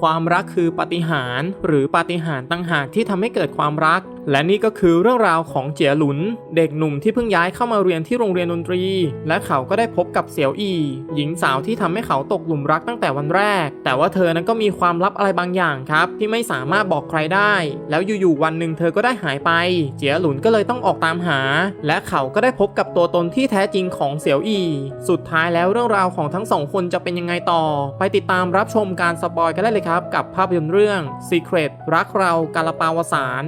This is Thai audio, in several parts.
ความรักคือปฏิหารหรือปฏิหารต่างหากที่ทำให้เกิดความรัก และนี่ก็คือเรื่องราวของเจียหลุน เด็กหนุ่มที่เพิ่งย้ายเข้ามาเรียนที่โรงเรียนดนตรี และเขาก็ได้พบกับเสี่ยวอี หญิงสาวที่ทำให้เขาตกหลุมรักตั้งแต่วันแรก แต่ว่าเธอนั้นก็มีความลับอะไรบางอย่างครับ ที่ไม่สามารถบอกใครได้ แล้วอยู่ๆวันหนึ่งเธอก็ได้หายไป เจียหลุนก็เลยต้องออกตามหา และเขาก็ได้พบกับตัวตนที่แท้จริงของเสี่ยวอี สุดท้ายแล้วเรื่องราวของทั้งสองคนจะเป็นยังไงต่อ ไปติดตามรับชมการสปอยกันได้เลยครับ กับภาพยนตร์เรื่อง Secret รักเรากาลปาวสาร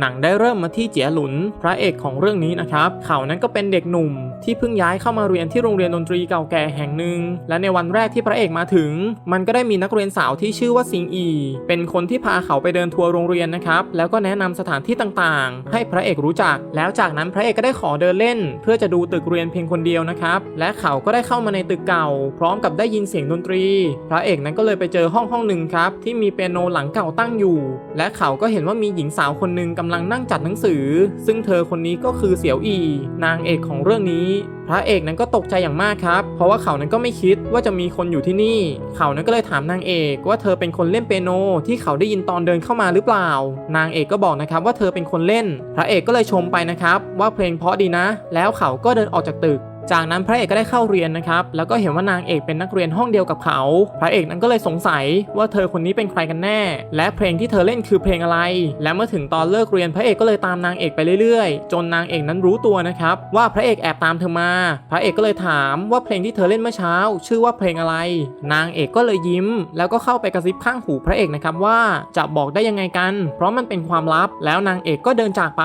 หนังได้เริ่มมาที่เจียหลุน พระเอกของเรื่องนี้นะครับ เขานั้นก็เป็นเด็กหนุ่ม ที่เพิ่งย้ายเข้ามาเรียนที่โรงเรียนดนตรีเก่าแก่แห่งหนึ่ง และในวันแรกที่พระเอกมาถึง มันก็ได้มีนักเรียนสาวที่ชื่อว่าซิงอี เป็นคนที่พาเขาไปเดินทัวร์โรงเรียนนะครับ แล้วก็แนะนำสถานที่ต่างๆ ให้พระเอกรู้จัก แล้วจากนั้นพระเอกก็ได้ขอเดินเล่น เพื่อจะดูตึกเรียนเพียงคนเดียวนะครับ และเขาก็ได้เข้ามาในตึกเก่า พร้อมกับได้ยินเสียงดนตรี พระเอกนั้นก็เลยไปเจอห้องห้องหนึ่งครับที่มีเปียโนหลังเก่าตั้งอยู่ และเขาก็เห็นว่ามีหญิงสาวคนหนึ่งกำลังนั่งจัดหนังสือ ซึ่งเธอคนนี้ก็คือเสี่ยวอีนางเอกของเรื่องนี้ พระเอกนั้นก็ตกใจอย่างมากครับ เพราะว่าเขานั้นก็ไม่คิดว่าจะมีคนอยู่ที่นี่ เขานั้นก็เลยถามนางเอกว่าเธอเป็นคนเล่นเปียโนที่เขาได้ยินตอนเดินเข้ามาหรือเปล่า นางเอกก็บอกนะครับว่าเธอเป็นคนเล่น พระเอกก็เลยชมไปนะครับ ว่าเพลงเพราะดีนะ แล้วเขาก็เดินออกจากตึก จากนั้นพระเอกก็ได้เข้าเรียนนะครับ แล้วก็เห็นว่านางเอกเป็นนักเรียนห้องเดียวกับเขา พระเอกนั้นก็เลยสงสัยว่าเธอคนนี้เป็นใครกันแน่ และเพลงที่เธอเล่นคือเพลงอะไร และเมื่อถึงตอนเลิกเรียนพระเอกก็เลยตามนางเอกไปเรื่อยๆ จนนางเอกนั้นรู้ตัวนะครับว่าพระเอกแอบตามเธอมา พระเอกก็เลยถามว่าเพลงที่เธอเล่นเมื่อเช้า ชื่อว่าเพลงอะไร นางเอกก็เลยยิ้ม แล้วก็เข้าไปกระซิบข้างหูพระเอกนะครับว่าจะบอกได้ยังไงกัน เพราะมันเป็นความลับ แล้วนางเอกก็เดินจากไป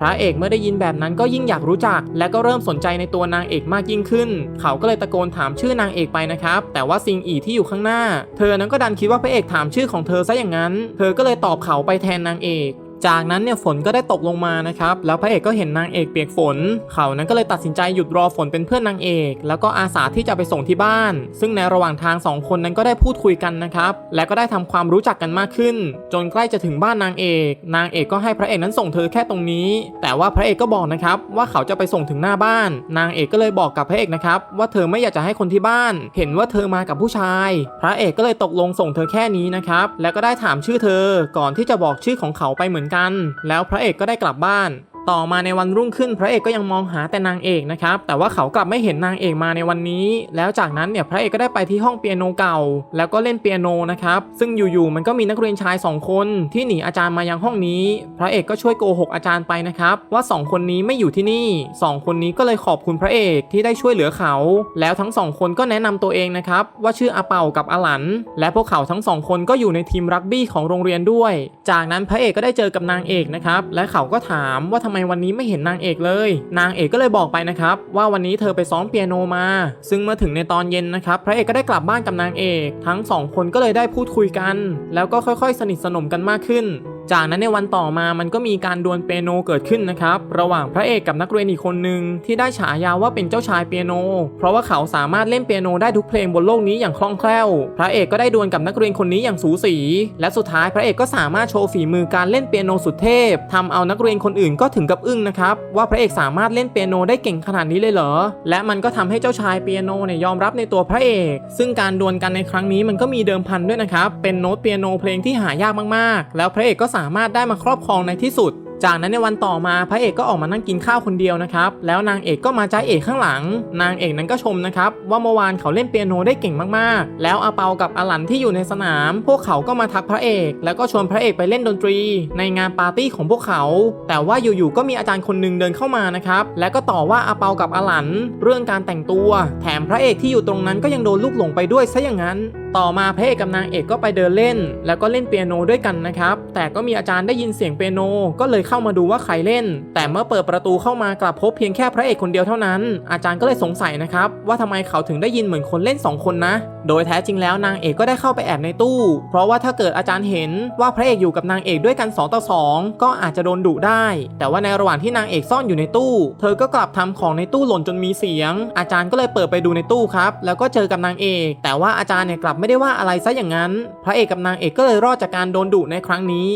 พระเอกเมื่อได้ยินแบบนั้นก็ยิ่งอยากรู้จัก และก็เริ่มสนใจในตัวนางเอกมากยิ่งขึ้น เขาก็เลยตะโกนถามชื่อนางเอกไปนะครับ แต่ว่าซิงอีที่อยู่ข้างหน้า เธอนั้นก็ดันคิดว่าพระเอกถามชื่อของเธอซะอย่างนั้น เธอก็เลยตอบเขาไปแทนนางเอก จากนั้นเนี่ยฝนก็ได้ตกลงมานะครับ แล้วพระเอกก็เห็นนางเอกเปียกฝน เขานั้นก็เลยตัดสินใจหยุดรอฝนเป็นเพื่อนนางเอก แล้วก็อาสาที่จะไปส่งที่บ้าน ซึ่งในระหว่างทางสองคนนั้นก็ได้พูดคุยกันนะครับ และก็ได้ทำความรู้จักกันมากขึ้น จนใกล้จะถึงบ้านนางเอก นางเอกก็ให้พระเอกนั้นส่งเธอแค่ตรงนี้ แต่ว่าพระเอกก็บอกนะครับว่าเขาจะไปส่งถึงหน้าบ้าน นางเอกก็เลยบอกกับพระเอกนะครับว่าเธอไม่อยากจะให้คนที่บ้าน เห็นว่าเธอมากับผู้ชาย พระเอกก็เลยตกลงส่งเธอแค่นี้นะครับ แล้วก็ได้ถามชื่อเธอ ก่อนที่จะบอกชื่อของเขาไปเหมือนกัน แล้วพระเอกก็ได้กลับบ้าน ต่อมาในวันรุ่งขึ้น พระเอกก็ยังมองหาแต่นางเอกนะครับ แต่ว่าเขากลับไม่เห็นนางเอกมาในวันนี้ แล้วจากนั้นเนี่ยพระเอกก็ได้ไปที่ห้องเปียโนเก่า แล้วก็เล่นเปียโนนะครับ ซึ่งอยู่ๆมันก็มีนักเรียนชายสองคน ที่หนีอาจารย์มายังห้องนี้ พระเอกก็ช่วยโกหกอาจารย์ไปนะครับ ว่าสองคนนี้ไม่อยู่ที่นี่สองคนนี้ก็เลยขอบคุณพระเอกที่ได้ช่วยเหลือเขา แล้วทั้งสองคนก็แนะนำตัวเองนะครับว่าชื่ออาเป่ากับอาหลัน และพวกเขาทั้งสองคนก็อยู่ในทีมรักบี้ของโรงเรียนด้วย จากนั้นพระเอกก็ได้เจอกับนางเอกนะครับและเขาก็ถามว่าทำไมวันนี้ไม่เห็นนางเอกเลย นางเอกก็เลยบอกไปนะครับ ว่าวันนี้เธอไปซ้อมเปียโนมา ซึ่งเมื่อถึงในตอนเย็นนะครับ พระเอกก็ได้กลับบ้านกับนางเอก ทั้งสองคนก็เลยได้พูดคุยกัน แล้วก็ค่อยๆ สนิทสนมกันมากขึ้น จากนั้นในวันต่อมามันก็มีการดวลเปียโนเกิดขึ้นนะครับ ระหว่างพระเอกกับนักเรียนอีกคนหนึ่งที่ได้ฉายาว่าเป็นเจ้าชายเปียโน เพราะว่าเขาสามารถเล่นเปียโนได้ทุกเพลงบนโลกนี้อย่างคล่องแคล่ว พระเอกก็ได้ดวลกับนักเรียนคนนี้อย่างสูสี และสุดท้ายพระเอกก็สามารถโชว์ฝีมือการเล่นเปียโนสุดเทพทำเอานักเรียนคนอื่นก็ถึงกับอึ้งนะครับว่าพระเอกสามารถเล่นเปียโนได้เก่งขนาดนี้เลยเหรอ และมันก็ทำให้เจ้าชายเปียโนเนี่ยยอมรับในตัวพระเอก ซึ่งการดวลกันในครั้งนี้มันก็มีเดิมพันด้วยนะครับเป็นโน้ตเปียโนเพลงที่หายากมากๆ แล้วพระเอกก็สาามารถได้มาครอบครองในที่สุด จากนั้นในวันต่อมาพระเอกก็ออกมานั่งกินข้าวคนเดียวนะครับ แล้วนางเอกก็มาจ้าเอกข้างหลัง นางเอกนั้นก็ชมนะครับว่าเมื่อวานเขาเล่นเปียโนได้เก่งมากๆ แล้วอาเปากับอาหลันที่อยู่ในสนาม พวกเขาก็มาทักพระเอก แล้วก็ชวนพระเอกไปเล่นดนตรี ในงานปาร์ตี้ของพวกเขา แต่ว่าอยู่ๆก็มีอาจารย์คนหนึ่งเดินเข้ามานะครับ แล้วก็ต่อว่าอาเปากับอาหลัน เรื่องการแต่งตัว แถมพระเอกที่อยู่ตรงนั้นก็ยังโดนลูกหลงไปด้วยซะอย่างนั้น ต่อมาพระเอกกับนางเอกก็ไปเดินเล่น แล้วก็เล่นเปียโนด้วยกันนะครับ แต่ก็มีอาจารย์ได้ยินเสียงเปียโนก็เลยเข้ามาดูว่าใครเล่น แต่เมื่อเปิดประตูเข้ามากลับพบเพียงแค่พระเอกคนเดียวเท่านั้น อาจารย์ก็เลยสงสัยนะครับ ว่าทำไมเขาถึงได้ยินเหมือนคนเล่นสองคนนะ โดยแท้จริงแล้วนางเอกก็ได้เข้าไปแอบในตู้ เพราะว่าถ้าเกิดอาจารย์เห็นว่าพระเอกอยู่กับนางเอกด้วยกัน2ต่อ2ก็อาจจะโดนดุได้ แต่ว่าในระหว่างที่นางเอกซ่อนอยู่ในตู้ เธอก็กลับทำของในตู้หล่นจนมีเสียง อาจารย์ก็เลยเปิดไปดูในตู้ครับ แล้วก็เจอกับนางเอก แต่ว่าอาจารย์เนี่ยกลับไม่ได้ว่าอะไรซะอย่างนั้น พระเอกกับนางเอกก็เลยรอดจากการโดนดุในครั้งนี้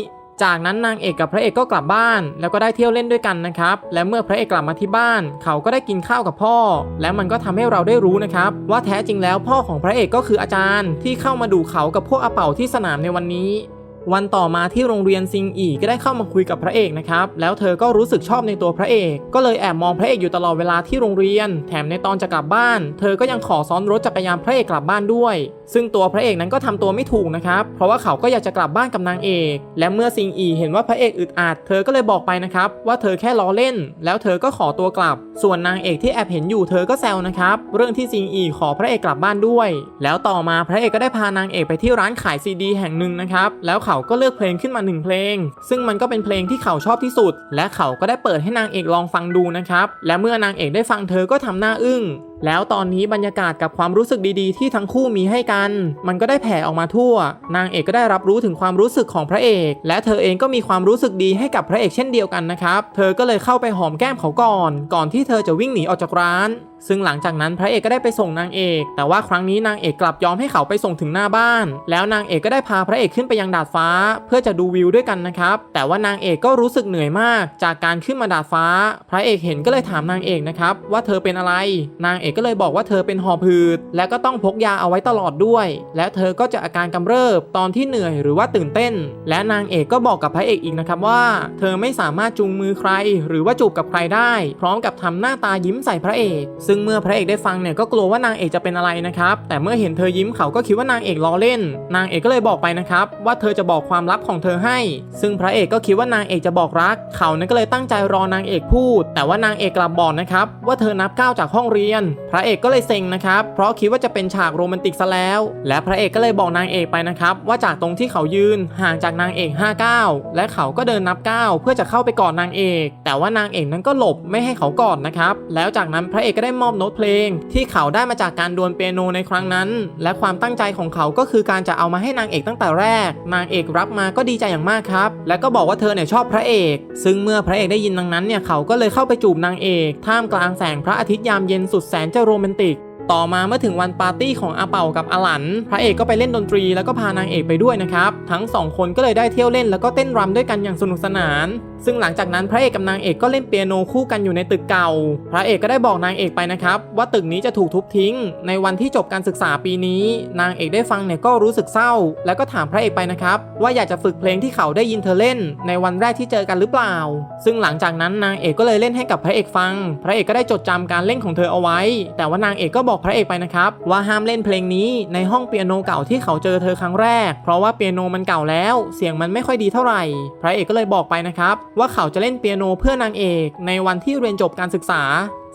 จากนั้นนางเอกกับพระเอกก็กลับบ้าน แล้วก็ได้เที่ยวเล่นด้วยกันนะครับ และเมื่อพระเอกกลับมาที่บ้าน เขาก็ได้กินข้าวกับพ่อ และมันก็ทำให้เราได้รู้นะครับ ว่าแท้จริงแล้วพ่อของพระเอกก็คืออาจารย์ ที่เข้ามาดูเขากับพวกอาเป่าที่สนามในวันนี้วันต่อมาที่โรงเรียนซิงอีก็ได้เข้ามาคุยกับพระเอกนะครับ แล้วเธอก็รู้สึกชอบในตัวพระเอก ก็เลยแอบมองพระเอกอยู่ตลอดเวลาที่โรงเรียน แถมในตอนจะกลับบ้าน เธอก็ยังขอซ้อนรถจักรยานพระเอกกลับบ้านด้วยซึ่งตัวพระเอกนั้นก็ทำตัวไม่ถูกนะครับ เพราะว่าเขาก็อยากจะกลับบ้านกับนางเอก และเมื่อซิงอีเห็นว่าพระเอกอึดอัด เธอก็เลยบอกไปนะครับ ว่าเธอแค่ล้อเล่น แล้วเธอก็ขอตัวกลับ ส่วนนางเอกที่แอบเห็นอยู่เธอก็แซวนะครับ เรื่องที่ซิงอีขอพระเอกกลับบ้านด้วย แล้วต่อมาพระเอกก็ได้พานางเอกไปที่ร้านขายซีดีแห่งหนึ่งนะครับ แล้วเขาก็เลือกเพลงขึ้นมาหนึ่งเพลง ซึ่งมันก็เป็นเพลงที่เขาชอบที่สุด และเขาก็ได้เปิดให้นางเอกลองฟังดูนะครับ และเมื่อนางเอกได้ฟังเธอก็ทำหน้าอึ้ง แล้วตอนนี้บรรยากาศกับความรู้สึกดีๆ ที่ทั้งคู่มีให้กัน มันก็ได้แผ่ออกมาทั่ว นางเอกก็ได้รับรู้ถึงความรู้สึกของพระเอก และเธอเองก็มีความรู้สึกดีให้กับพระเอกเช่นเดียวกันนะครับ เธอก็เลยเข้าไปหอมแก้มเขาก่อน ก่อนที่เธอจะวิ่งหนีออกจากร้าน ซึ่งหลังจากนั้นพระเอกก็ได้ไปส่งนางเอก แต่ว่าครั้งนี้นางเอกกลับยอมให้เขาไปส่งถึงหน้าบ้าน แล้วนางเอกก็ได้พาพระเอกขึ้นไปยังดาดฟ้า เพื่อจะดูวิวด้วยกันนะครับ แต่ว่านางเอกก็รู้สึกเหนื่อยมาก จากการขึ้นมาดาดฟ้า พระเอกเห็นก็เลยถามนางเอกนะครับว่าเธอเป็นอะไร นางเอกก็เลยบอกว่าเธอเป็นหอบหืด และก็ต้องพกยาเอาไว้ตลอดด้วย และเธอก็จะอาการกำเริบตอนที่เหนื่อยหรือว่าตื่นเต้น และนางเอกก็บอกกับพระเอกอีกนะครับว่า เธอไม่สามารถจูงมือใคร หรือว่าจูบกับใครได้ พร้อมกับทำหน้าตายิ้มใส่พระเอกซึ่งเมื่อพระเอกได้ฟังเนี่ยก็กลัวว่านางเอกจะเป็นอะไรนะครับแต่เมื่อเห็นเธอยิ้มเขาก็คิดว่านางเอกล้อเล่น นางเอกก็เลยบอกไปนะครับว่าเธอจะบอกความลับของเธอให้ ซึ่งพระเอกก็คิดว่านางเอกจะบอกรัก เขานั้นก็เลยตั้งใจรอนางเอกพูด แต่ว่านางเอกกลับบอกนะครับว่าเธอนับก้าวจากห้องเรียน พระเอกก็เลยเซ็งนะครับเพราะคิดว่าจะเป็นฉากโรแมนติกซะแล้ว และพระเอกก็เลยบอกนางเอกไปนะครับว่าจากตรงที่เขายืนห่างจากนางเอก5ก้าวและเขาก็เดินนับก้าวเพื่อจะเข้าไปกอดนางเอก แต่ว่านางเอกนั้นก็หลบไม่ให้เขากอดนะครับแล้วจากนั้นพระเอกก็ได้มอบโน้ตเพลง ที่เขาได้มาจากการดวลเปียโนในครั้งนั้น และความตั้งใจของเขาก็คือการจะเอามาให้นางเอกตั้งแต่แรก นางเอกรับมาก็ดีใจอย่างมากครับ และก็บอกว่าเธอเนี่ยชอบพระเอก ซึ่งเมื่อพระเอกได้ยินดังนั้นเนี่ยเขาก็เลยเข้าไปจูบนางเอก ท่ามกลางแสงพระอาทิตย์ยามเย็นสุดแสนจะโรแมนติกต่อมาเมื่อถึงวันปาร์ตี้ของอาเป่ากับอาหลัน พระเอกก็ไปเล่นดนตรีแล้วก็พานางเอกไปด้วยนะครับ ทั้งสองคนก็เลยได้เที่ยวเล่นแล้วก็เต้นรำด้วยกันอย่างสนุกสนานซึ่งหลังจากนั้นพระเอกกับนางเอกก็เล่นเปียโนคู่กันอยู่ในตึกเก่า พระเอกก็ได้บอกนางเอกไปนะครับ ว่าตึกนี้จะถูกทุบทิ้ง ในวันที่จบการศึกษาปีนี้ นางเอกได้ฟังเนี่ยก็รู้สึกเศร้า แล้วก็ถามพระเอกไปนะครับ ว่าอยากจะฝึกเพลงที่เขาได้ยินเธอเล่น ในวันแรกที่เจอกันหรือเปล่า ซึ่งหลังจากนั้นนางเอกก็เลยเล่นให้กับพระเอกฟัง พระเอกก็ได้จดจำการเล่นของเธอเอาไว้ แต่ว่านางเอกก็บอกพระเอกไปนะครับ ว่าห้ามเล่นเพลงนี้ในห้องเปียโนเก่าที่เขาเจอเธอครั้งแรก เพราะว่าเปียโนมันเก่าแล้ว เสียงมันไม่ค่อยดีเท่าไหร่ พระเอกก็เลยบอกไปนะครับว่าเขาจะเล่นเปียโนเพื่อนางเอกในวันที่เรียนจบการศึกษา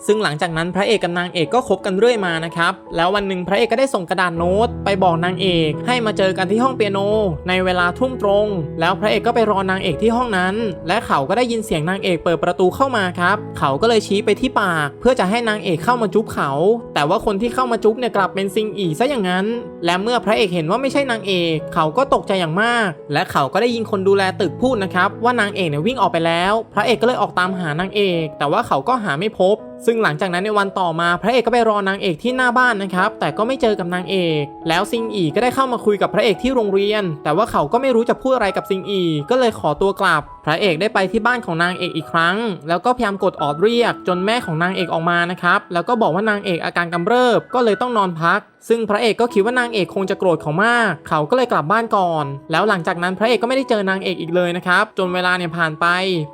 ซึ่งหลังจากนั้นพระเอกกับนางเอกก็คบกันเรื่อยมานะครับ แล้ววันหนึ่งพระเอกก็ได้ส่งกระดาษโน้ตไปบอกนางเอกให้มาเจอกันที่ห้องเปียโน ในเวลาทุ่มตรง แล้วพระเอกก็ไปรอนางเอกที่ห้องนั้น และเขาก็ได้ยินเสียงนางเอกเปิดประตูเข้ามาครับ เขาก็เลยชี้ไปที่ปาก เพื่อจะให้นางเอกเข้ามาจุ๊บเขา แต่ว่าคนที่เข้ามาจุ๊บเนี่ยกลับเป็นซิงอีซะอย่างนั้น และเมื่อพระเอกเห็นว่าไม่ใช่นางเอก เขาก็ตกใจอย่างมาก และเขาก็ได้ยินคนดูแลตึกพูดนะครับว่านางเอกเนี่ยวิ่งออกไปแล้ว พระเอกก็เลยออกตามหานางเอก แต่ว่าเขาก็หาไม่พบ ซึ่งหลังจากนั้นในวันต่อมาพระเอกก็ไปรอนางเอกที่หน้าบ้านนะครับ แต่ก็ไม่เจอกับนางเอก แล้วซิงอีก็ได้เข้ามาคุยกับพระเอกที่โรงเรียน แต่ว่าเขาก็ไม่รู้จะพูดอะไรกับซิงอี ก็เลยขอตัวกลับ พระเอกได้ไปที่บ้านของนางเอกอีกครั้ง แล้วก็พยายามกดออดเรียก จนแม่ของนางเอกออกมานะครับ แล้วก็บอกว่านางเอกอาการกำเริบ ก็เลยต้องนอนพัก ซึ่งพระเอกก็คิดว่านางเอกคงจะโกรธเขามาก เขาก็เลยกลับบ้านก่อน แล้วหลังจากนั้นพระเอกก็ไม่ได้เจอนางเอกอีกเลยนะครับ จนเวลาเนี่ยผ่านไป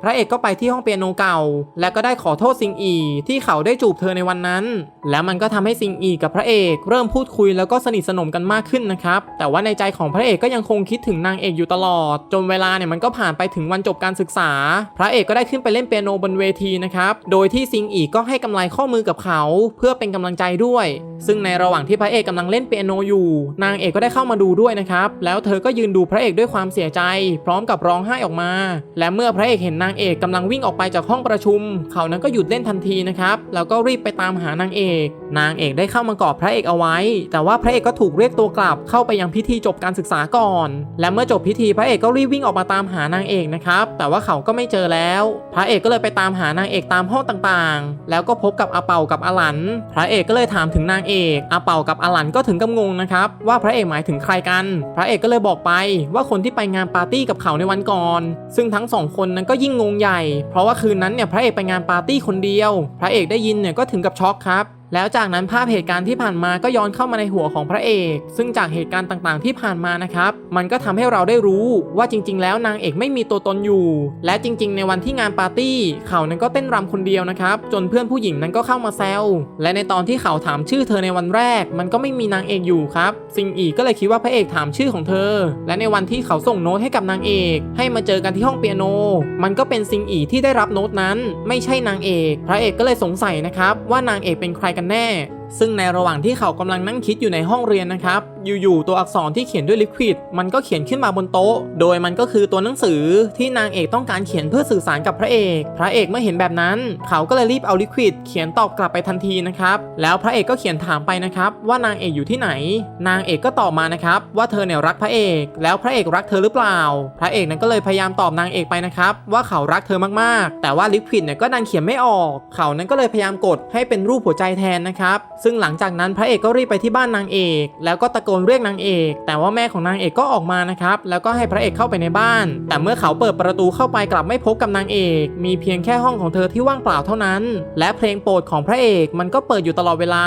พระเอกก็ไปที่ห้องเปียโนเก่า และก็ได้ขอโทษซิงอี ที่เขาได้จูบเธอในวันนั้น แล้วมันก็ทำให้ซิงอีกับพระเอกเริ่มพูดคุยแล้วก็สนิทสนมกันมากขึ้นนะครับ แต่ว่าในใจของพระเอกก็ยังคงคิดถึงนางเอกอยู่ตลอด จนเวลาเนี่ยมันก็ผ่านไปถึงวันจบการศึกษา พระเอกก็ได้ขึ้นไปเล่นเปียโนบนเวทีนะครับ โดยที่ซิงอีก็ให้กำไรข้อมือกับเขา เพื่อเป็นกำลังใจด้วย ซึ่งในระหว่างที่พระเอกกำลังเล่นเปียโนอยู่ นางเอกก็ได้เข้ามาดูด้วยนะครับ แล้วเธอก็ยืนดูพระเอกด้วยความเสียใจ พร้อมกับร้องไห้ออกมา และเมื่อพระเอกเห็นนางเอกกำลังวิ่งออกไปจากห้องประชุม เขานั้นก็หยุดเล่นทันทีนะครับ แล้วก็รีบไปตามหานางเอก นางเอกได้เข้ามากอดพระเอกเอาไว้ แต่ว่าพระเอกก็ถูกเรียกตัวกลับเข้าไปยังพิธีจบการศึกษาก่อน และเมื่อจบพิธีพระเอกก็รีบวิ่งออกมาตามหานางเอกนะครับ แต่ว่าเขาก็ไม่เจอแล้ว พระเอกก็เลยไปตามหานางเอกตามห้องต่างๆ แล้วก็พบกับอาเป่ากับอาหลัน พระเอกก็เลยถามถึงนางเอกอาเป่ากับอาหลันก็ถึงกับงงนะครับว่าพระเอกหมายถึงใครกัน พระเอกก็เลยบอกไปว่าคนที่ไปงานปาร์ตี้กับเขาในวันก่อน ซึ่งทั้งสองคนนั้นก็ยิ่งงงใหญ่ เพราะว่าคืนนั้นเนี่ยพระเอกไปงานปาร์ตี้คนเดียว พระเอกได้ยินเนี่ยก็ถึงกับช็อกครับ แล้วจากนั้นภาพเหตุการณ์ที่ผ่านมาก็ย้อนเข้ามาในหัวของพระเอก ซึ่งจากเหตุการณ์ต่างๆที่ผ่านมานะครับ มันก็ทำให้เราได้รู้ว่าจริง ๆ แล้วนางเอกไม่มีตัวตนอยู่ และจริง ๆ ในวันที่งานปาร์ตี้ เขานั้นก็เต้นรำคนเดียวนะครับ จนเพื่อนผู้หญิงนั้นก็เข้ามาแซว และในตอนที่เขาถามชื่อเธอในวันแรก มันก็ไม่มีนางเอกอยู่ครับ ซิงอีก็เลยคิดว่าพระเอกถามชื่อของเธอ และในวันที่เขาส่งโน้ตให้กับนางเอก ให้มาเจอกันที่ห้องเปียโน มันก็เป็นซิงอีที่ได้รับโน้ตนั้น ไม่ใช่นางเอก พระเอกก็เลยสงสัยนะครับว่านางเอกเป็นใครกันแน่ ซึ่งในระหว่างที่เขากำลังนั่งคิดอยู่ในห้องเรียนนะครับ อยู่ๆตัวอักษรที่เขียนด้วยลิควิดมันก็เขียนขึ้นมาบนโต๊ะ โดยมันก็คือตัวหนังสือที่นางเอกต้องการเขียนเพื่อสื่อสารกับพระเอก พระเอกเมื่อเห็นแบบนั้น เขาก็เลยรีบเอาลิควิดเขียนตอบกลับไปทันทีนะครับ แล้วพระเอกก็เขียนถามไปนะครับว่านางเอกอยู่ที่ไหน นางเอกก็ตอบมานะครับว่าเธอเนี่ยรักพระเอก แล้วพระเอกรักเธอหรือเปล่า พระเอกนั้นก็เลยพยายามตอบนางเอกไปนะครับว่าเขารักเธอมากๆ แต่ว่าลิควิดเนี่ยก็ดันเขียนไม่ออก เขานั้นก็เลยพยายามกดให้เป็นรูปหัวใจแทนนะครับซึ่งหลังจากนั้นพระเอกก็รีบไปที่บ้านนางเอก แล้วก็ตะโกนเรียกนางเอก แต่ว่าแม่ของนางเอกก็ออกมานะครับ แล้วก็ให้พระเอกเข้าไปในบ้าน แต่เมื่อเขาเปิดประตูเข้าไปกลับไม่พบกับนางเอก มีเพียงแค่ห้องของเธอที่ว่างเปล่าเท่านั้น และเพลงโปรดของพระเอกมันก็เปิดอยู่ตลอดเวลา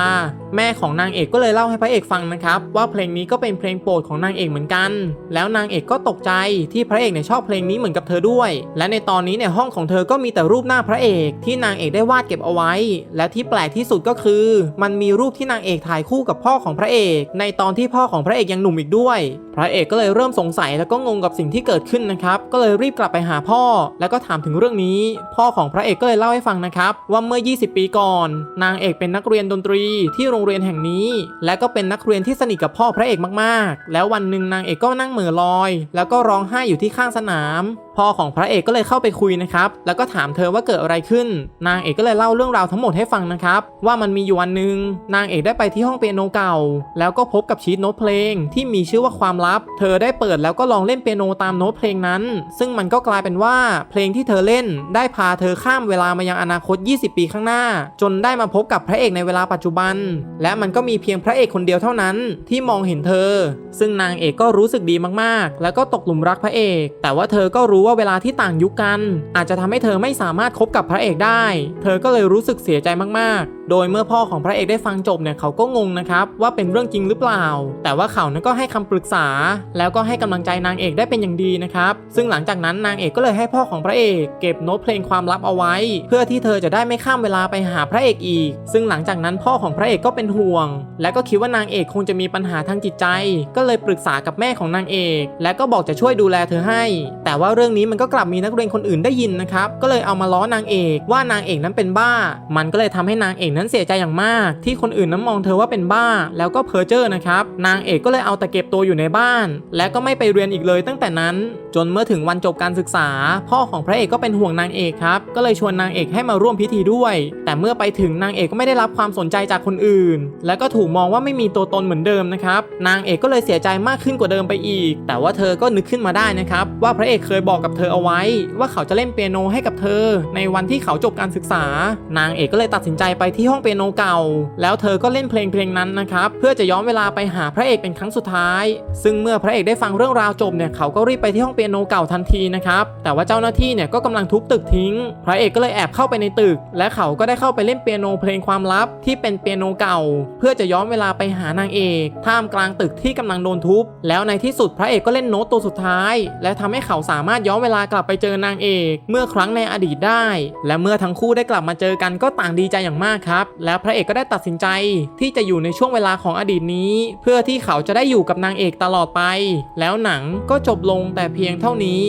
แม่ของนางเอกก็เลยเล่าให้พระเอกฟังนะครับ ว่าเพลงนี้ก็เป็นเพลงโปรดของนางเอกเหมือนกัน แล้วนางเอกก็ตกใจที่พระเอกเนี่ยชอบเพลงนี้เหมือนกับเธอด้วย และในตอนนี้เนี่ยห้องของเธอก็มีแต่รูปหน้าพระเอก ที่นางเอกได้วาดเก็บเอาไว้ และที่แปลกที่สุดก็คือมันมีรูปที่นางเอกถ่ายคู่กับพ่อของพระเอก ในตอนที่พ่อของพระเอกยังหนุ่มอีกด้วย พระเอกก็เลยเริ่มสงสัยแล้วก็งงกับสิ่งที่เกิดขึ้นนะครับ ก็เลยรีบกลับไปหาพ่อ แล้วก็ถามถึงเรื่องนี้ พ่อของพระเอกก็เลยเล่าให้ฟังนะครับว่าเมื่อ 20 ปีก่อน นางเอกเป็นนักเรียนดนตรีที่โรงเรียนแห่งนี้ และก็เป็นนักเรียนที่สนิทกับพ่อพระเอกมากๆ แล้ววันหนึ่งนางเอกก็นั่งเหม่อลอย แล้วก็ร้องไห้อยู่ที่ข้างสนามพ่อของพระเอกก็เลยเข้าไปคุยนะครับ แล้วก็ถามเธอว่าเกิดอะไรขึ้น นางเอกก็เลยเล่าเรื่องราวทั้งหมดให้ฟังนะครับ ว่ามันมีอยู่วันหนึ่งนางเอกได้ไปที่ห้องเปียโนเก่า แล้วก็พบกับชีตโน้ตเพลงที่มีชื่อว่าความลับ เธอได้เปิดแล้วก็ลองเล่นเปียโนตามโน้ตเพลงนั้น ซึ่งมันก็กลายเป็นว่าเพลงที่เธอเล่นได้พาเธอข้ามเวลามายังอนาคต 20 ปีข้างหน้า จนได้มาพบกับพระเอกในเวลาปัจจุบัน และมันก็มีเพียงพระเอกคนเดียวเท่านั้น ที่มองเห็นเธอ ซึ่งนางเอกก็รู้สึกดีมากๆ แล้วก็ตกหลุมรักพระเอก แต่ว่าเธอก็รู้ว่าเวลาที่ต่างยุคกัน อาจจะทำให้เธอไม่สามารถคบกับพระเอกได้ เธอก็เลยรู้สึกเสียใจมากๆโดยเมื่อพ่อของพระเอกได้ฟังจบเนี่ยเขาก็งงนะครับว่าเป็นเรื่องจริงหรือเปล่า แต่ว่าเขานั้นก็ให้คำปรึกษา แล้วก็ให้กำลังใจนางเอกได้เป็นอย่างดีนะครับซึ่งหลังจากนั้นนางเอกก็เลยให้พ่อของพระเอกเก็บโน้ตเพลงความลับเอาไว้ เพื่อที่เธอจะได้ไม่ข้ามเวลาไปหาพระเอกอีก ซึ่งหลังจากนั้นพ่อของพระเอกก็เป็นห่วง และก็คิดว่านางเอกคงจะมีปัญหาทางจิตใจ ก็เลยปรึกษากับแม่ของนางเอก และก็บอกจะช่วยดูแลเธอให้ แต่ว่าเรื่องนี้มันก็กลับมีนักเรียนคนอื่นได้ยินนะครับก็เลยเอามาล้อนางเอกว่านางเอกนั้นเป็นบ้า มันก็เลยทำให้นางเอกนั้นเสียใจอย่างมากที่คนอื่นนั้นมองเธอว่าเป็นบ้า แล้วก็เพ้อเจ้อนะครับนางเอกก็เลยเอาแต่เก็บตัวอยู่ในบ้าน และก็ไม่ไปเรียนอีกเลยตั้งแต่นั้น จนเมื่อถึงวันจบการศึกษา พ่อของพระเอกก็เป็นห่วงนางเอกครับก็เลยชวนนางเอกให้มาร่วมพิธีด้วย แต่เมื่อไปถึงนางเอกก็ไม่ได้รับความสนใจจากคนอื่น และก็ถูกมองว่าไม่มีตัวตนเหมือนเดิมนะครับนางเอกก็เลยเสียใจมากขึ้นกว่าเดิมไปอีก แต่ว่าเธอก็นึกขึ้นมาได้นะครับว่าพระเอกเคยบอกกับเธอเอาไว้ ว่าเขาจะเล่นเปียโนให้กับเธอ ในวันที่เขาจบการศึกษา นางเอกก็เลยตัดสินใจไปที่ห้องเปียโนเก่า แล้วเธอก็เล่นเพลงเพลงนั้นนะครับเพื่อจะย้อนเวลาไปหาพระเอกเป็นครั้งสุดท้าย ซึ่งเมื่อพระเอกได้ฟังเรื่องราวจบเนี่ยเขาก็รีบไปที่ห้องเปียโนเก่าทันทีนะครับแต่ว่าเจ้าหน้าที่เนี่ยก็กำลังทุบตึกทิ้ง พระเอกก็เลยแอบเข้าไปในตึก และเขาก็ได้เข้าไปเล่นเปียโนเพลงความลับที่เป็นเปียโนเก่า เพื่อจะย้อนเวลาไปหานางเอกท่ามกลางตึกที่กำลังโดนทุบ แล้วในที่สุดพระเอกก็เล่นโน้ตตัวสุดท้าย และทำให้เขาสามารถย้อนเวลากลับไปเจอนางเอก เมื่อครั้งในอดีตได้ และเมื่อทั้งคู่ได้กลับมาเจอกันก็ต่างดีใจอย่างมากครับ แล้วพระเอกก็ได้ตัดสินใจ ที่จะอยู่ในช่วงเวลาของอดีตนี้ เพื่อที่เขาจะได้อยู่กับนางเอกตลอดไป แล้วหนังก็จบลงแต่เพียงเท่านี้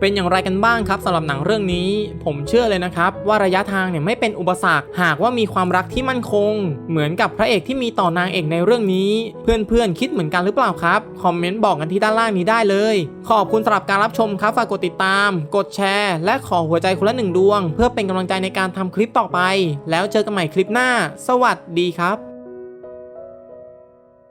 เป็นอย่างไรกันบ้างครับสำหรับหนังเรื่องนี้ ผมเชื่อเลยนะครับ ว่าระยะทางเนี่ยไม่เป็นอุปสรรค หากว่ามีความรักที่มั่นคง เหมือนกับพระเอกที่มีต่อนางเอกในเรื่องนี้ เพื่อนๆคิดเหมือนกันหรือเปล่าครับ คอมเมนต์บอกกันที่ด้านล่างนี้ได้เลย ขอบคุณสำหรับการรับชมครับฝากกดติดตาม กดแชร์ และขอหัวใจคนละหนึ่งดวง เพื่อเป็นกำลังใจในการทำคลิปต่อไป แล้วเจอกันใหม่คลิปหน้า สวัสดีครับ